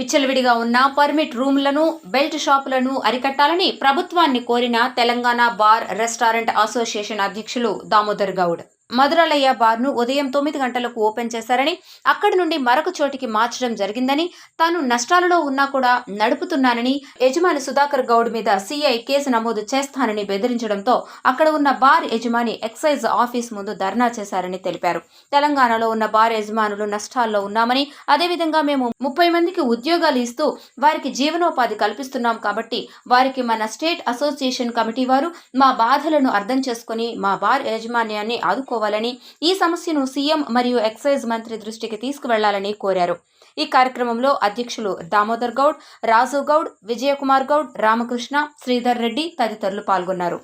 విచ్చలవిడిగా ఉన్న permit రూమ్లను belt షాపులను అరికట్టాలని ప్రభుత్వాన్ని కోరిన తెలంగాణ బార్ రెస్టారెంట్ అసోసియేషన్ అధ్యక్షులు దామోదర్ గౌడ్. మధురాలయ్య బార్ను ఉదయం తొమ్మిది గంటలకు ఓపెన్ చేశారని అక్కడి నుండి మరొక చోటికి మార్చడం జరిగిందని తాను నష్టాలలో ఉన్నా కూడా నడుపుతున్నానని యజమాని సుధాకర్ గౌడ్ మీద సీఐ కేసు నమోదు చేస్తానని బెదిరించడంతో అక్కడ ఉన్న బార్ యజమాని ఎక్సైజ్ ఆఫీస్ ముందు ధర్నా చేశారని తెలిపారు. తెలంగాణలో ఉన్న బార్ యజమానులు నష్టాల్లో ఉన్నామని అదేవిధంగా మేము ముప్పై మందికి ఉద్యోగాలు ఇస్తూ వారికి జీవనోపాధి కల్పిస్తున్నాం కాబట్టి వారికి మన స్టేట్ అసోసియేషన్ కమిటీ వారు మా బాధలను అర్థం చేసుకుని మా బార్ యాజమాన్యాన్ని ఆదుకో తీసుకోవాలని ఈ సమస్యను సీఎం మరియు ఎక్సైజ్ మంత్రి దృష్టికి తీసుకువెళ్ళాలని కోరారు. ఈ కార్యక్రమంలో అధ్యక్షులు దామోదర్ గౌడ్ రాజు గౌడ్ విజయకుమార్ గౌడ్ రామకృష్ణ శ్రీధర్ రెడ్డి తదితరులు పాల్గొన్నారు.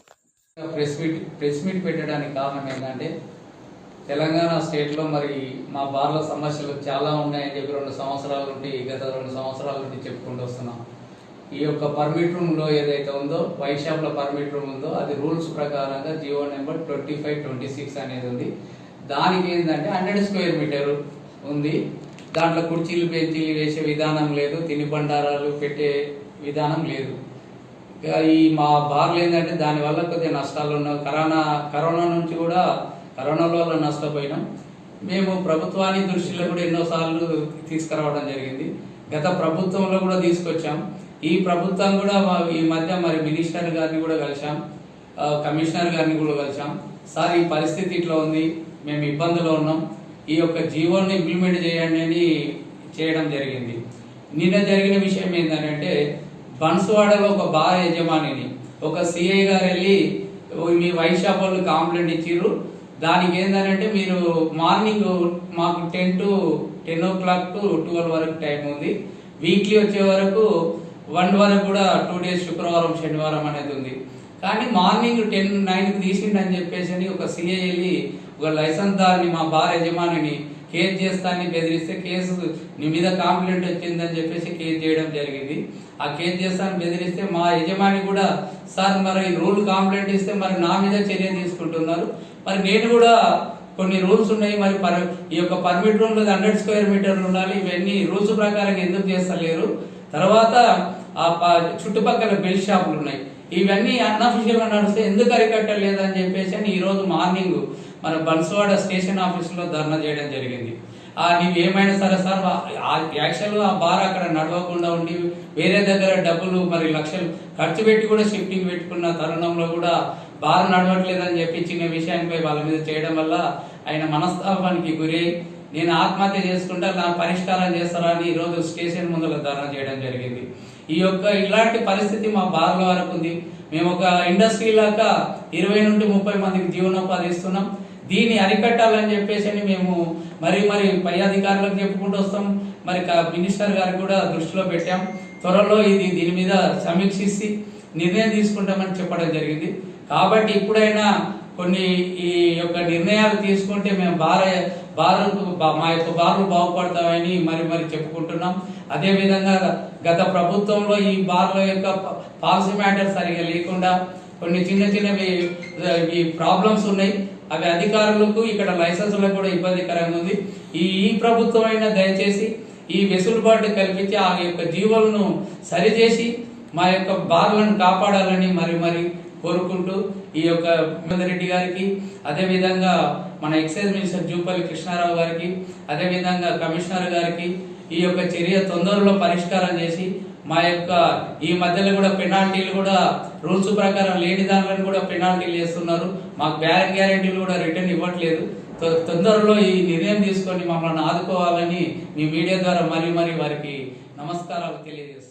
ప్రెస్ మీట్ ప్రెస్ మీట్ పెట్టడానికి కారణం ఏంటంటే తెలంగాణ స్టేట్లో మరి మా బార్ల సమస్యలు చాలా ఉన్నాయని చెప్పి రెండు సంవత్సరాల నుండి గత రెండు సంవత్సరాల నుండి చెప్పుకుంటూ వస్తున్నాం. ఈ యొక్క పర్మిట్ రూమ్లో ఏదైతే ఉందో వైట్ షాప్లో పర్మిట్ రూమ్ ఉందో అది రూల్స్ ప్రకారంగా Jio number twenty five twenty six అనేది ఉంది. దానికి ఏంటంటే హండ్రెడ్ స్క్వేర్ మీటర్ ఉంది. దాంట్లో కుర్చీలు బెంచీలు వేసే విధానం లేదు తిని బండారాలు పెట్టే విధానం లేదు. ఇక ఈ మా బార్లు ఏంటంటే దానివల్ల కొద్దిగా నష్టాలు ఉన్నాయి. కరోనా కరోనా నుంచి కూడా కరోనా వల్ల నష్టపోయినాం. మేము ప్రభుత్వాన్ని దృష్టిలో కూడా ఎన్నోసార్లు తీసుకురావడం జరిగింది. గత ప్రభుత్వంలో కూడా తీసుకొచ్చాం. ఈ ప్రభుత్వం కూడా మా- ఈ మధ్య మరి మినిస్టర్ గారిని కూడా కలిసాం కమిషనర్ గారిని కూడా కలిసాం సార్ ఈ పరిస్థితి ఇట్లా ఉంది మేము ఇబ్బందులో ఉన్నాం. ఈ యొక్క జీవోని ఇంప్లిమెంట్ చేయండి అని చేయడం జరిగింది. నిన్న జరిగిన విషయం ఏంటంటే బన్స్వాడలో ఒక బార్ యజమానిని ఒక సిఐ గారు వెళ్ళి మీ వైస్ షాప్ వాళ్ళు కాంప్లైంట్ ఇచ్చిర్రు. దానికి ఏంటంటే మీరు మార్నింగ్ మాకు ten to ten o'clock to twelve వరకు టైం ఉంది. వీక్లీ వచ్చే వరకు వన్ వరకు కూడా టూ డేస్ శుక్రవారం శనివారం అనేది ఉంది. కానీ మార్నింగ్ టెన్ నైన్కి తీసిండని చెప్పేసి అని ఒక సిఐ వెళ్ళి ఒక లైసెన్స్ దారిని మా బార్ యజమానిని కేసు చేస్తానని బెదిరిస్తే కేసు నీ మీద కాంప్లైంట్ వచ్చిందని చెప్పేసి కేసు చేయడం జరిగింది. ఆ కేసు చేస్తానని బెదిరిస్తే మా యజమాని కూడా సార్ మరి రూల్ కాంప్లైంట్ ఇస్తే మరి నా మీద చర్య తీసుకుంటున్నారు. మరి నేను కూడా కొన్ని రూల్స్ ఉన్నాయి. మరి పర్ ఈ యొక్క పర్మిట్ రూమ్ లేదా హండ్రెడ్ స్క్వేర్ మీటర్లు ఉండాలి. ఇవన్నీ రూల్స్ ప్రకారం ఎందుకు చేస్తలేరు? తర్వాత ఆ చుట్టుపక్కల బెల్ షాపులు ఉన్నాయి. ఇవన్నీ అన్అఫిషియల్గా నడిస్తే ఎందుకు అరికట్టలేదని చెప్పేసి అని ఈరోజు మార్నింగ్ మన బన్స్వాడ స్టేషన్ ఆఫీస్లో ధర్నా చేయడం జరిగింది. ఆ నీవు ఏమైనా సరే సార్ యాక్చువల్గా ఆ బార్ అక్కడ నడవకుండా ఉండి వేరే దగ్గర డబ్బులు మరి లక్షలు ఖర్చు పెట్టి కూడా షిఫ్టింగ్ పెట్టుకున్న తరుణంలో కూడా బార్ నడవట్లేదని చెప్పి చిన్న విషయానిపై వాళ్ళ మీద చేయడం వల్ల ఆయన మనస్తాపానికి గురై నేను ఆత్మహత్య చేసుకుంటా నా పరిష్కారం చేస్తారా అని ఈరోజు రోజు స్టేషన్ ముందర ధర్నా చేయడం జరిగింది. ఈ యొక్క ఇలాంటి పరిస్థితి మా బాధల వరకు ఉంది. మేము ఒక ఇండస్ట్రీ లాగా ఇరవై నుండి ముప్పై మందికి జీవనోపాధి ఇస్తున్నాం. దీన్ని అరికట్టాలని చెప్పేసి అని మేము మరి మరి పై అధికారులకు చెప్పుకుంటూ వస్తాం. మరి మినిస్టర్ గారు కూడా దృష్టిలో పెట్టాం. త్వరలో ఇది దీని మీద సమీక్షించి నిర్ణయం తీసుకుంటామని చెప్పడం జరిగింది. కాబట్టి ఇప్పుడైనా కొన్ని ఈ యొక్క నిర్ణయాలు తీసుకుంటే మేము బార బారు మా యొక్క బార్లు బాగుపడతామని మరి మరి చెప్పుకుంటున్నాం. అదే విధంగా గత ప్రభుత్వంలో ఈ బార్ల యొక్క పాలసీ మ్యాటర్ సరిగా లేకుండా కొన్ని చిన్న చిన్నవి ఈ ప్రాబ్లమ్స్ ఉన్నాయి. అవి అధికారులకు ఇక్కడ లైసెన్సులకు కూడా ఇబ్బందికరంగా ఉంది. ఈ ఈ ప్రభుత్వం అయినా దయచేసి ఈ వెసులుబాటు కల్పించి ఆ యొక్క జీవులను సరిచేసి మా యొక్క బార్లను కాపాడాలని మరి మరి కోరుకుంటూ ఈ యొక్క రెడ్డి గారికి అదే విధంగా మన ఎక్సైజ్ మినిస్టర్ జూపల్లి కృష్ణారావు గారికి అదే విధంగా కమిషనర్ గారికి ఈ యొక్క చర్య తొందరలో పరిష్కారం చేసి మా యొక్క ఈ మధ్యలో కూడా పెనాల్టీలు కూడా రూల్స్ ప్రకారం లేని దానిలో కూడా పెనాల్టీలు చేస్తున్నారు మాకు బ్యాంక్ గ్యారెంటీలు కూడా రిటర్న్ ఇవ్వట్లేదు. తొ- తొందరలో ఈ నిర్ణయం తీసుకొని మమ్మల్ని ఆదుకోవాలని మీ మీడియా ద్వారా మరీ మరీ వారికి నమస్కారాలు తెలియజేస్తున్నాను